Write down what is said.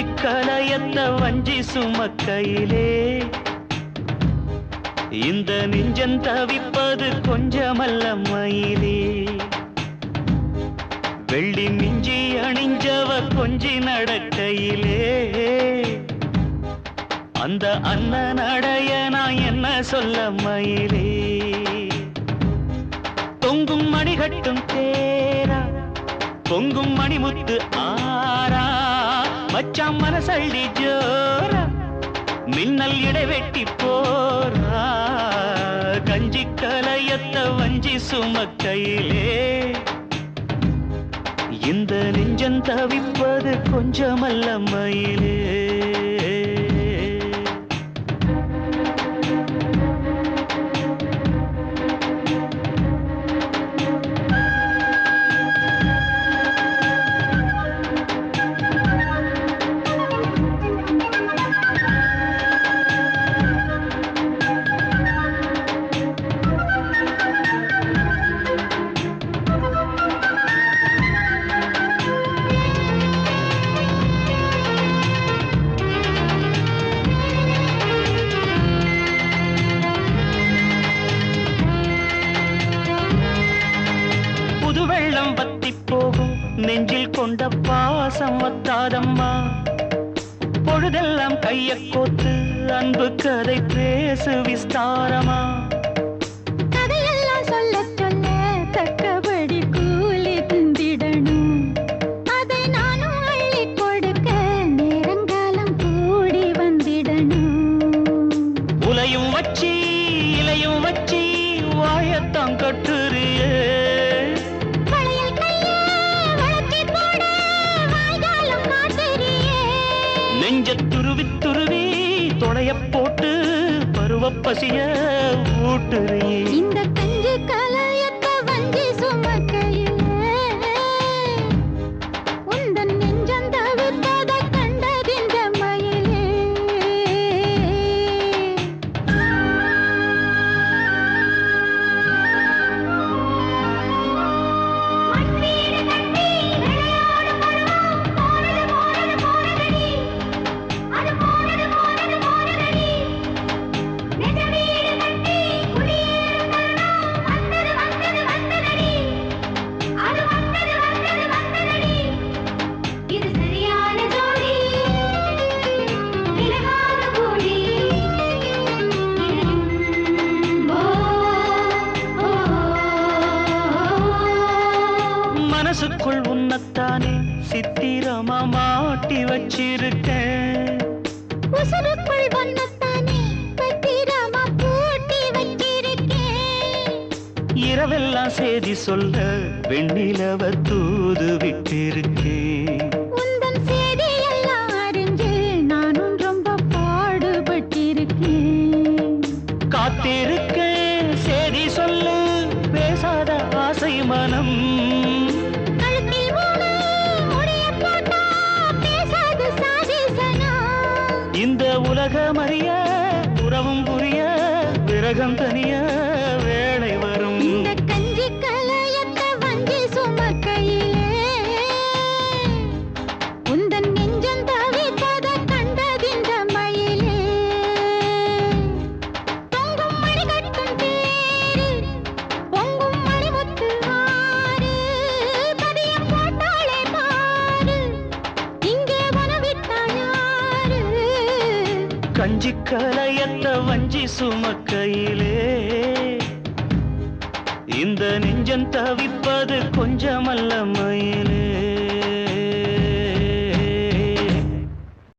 கலையத்த வஞ்சி சுமக்கையிலே. இந்த நெஞ்சன் தவிப்பது கொஞ்சமல்ல மயிலே. வெள்ளி மிஞ்சி அணிஞ்சவ கொஞ்சி நடக்கையிலே. அந்த அண்ணன் அடைய நான் என்ன சொல்ல மயிலே. தொங்கும் மணிகட்டும் தேரா பொங்கும் மணிமுத்து ஆ மச்சான் மனசள்ளி ஜோர மின்னல் இடைவெட்டி போரா கஞ்சி கலையத்த வஞ்சி சுமக்கையிலே இந்த நெஞ்சம் தவிப்பது கொஞ்சமல்ல மயிலே. நெஞ்சில் கொண்ட பாசம் வத்தாதம்மா பொழுதெல்லாம் கைய கோத்து அன்பு கதை பேசு விஸ்தாரமா. பசிய ஊட்டுறியே மனசுக்குள் உன்னத்தானே சித்திரமா மாட்டி வச்சிருக்கேன். உசுருக்குள் வண்ணத்தானே பத்திரமா பூட்டி வச்சிருக்கேன். இரவெல்லாம் செய்தி சொல்ல வெண்ணிலவ தூது விட்டிருக்கேன். விரகம் தனிய கஞ்சி கலையத்த வஞ்சி சுமக்கையிலே. இந்த நெஞ்சம் தவிப்பது கொஞ்சமல்ல மயிலே.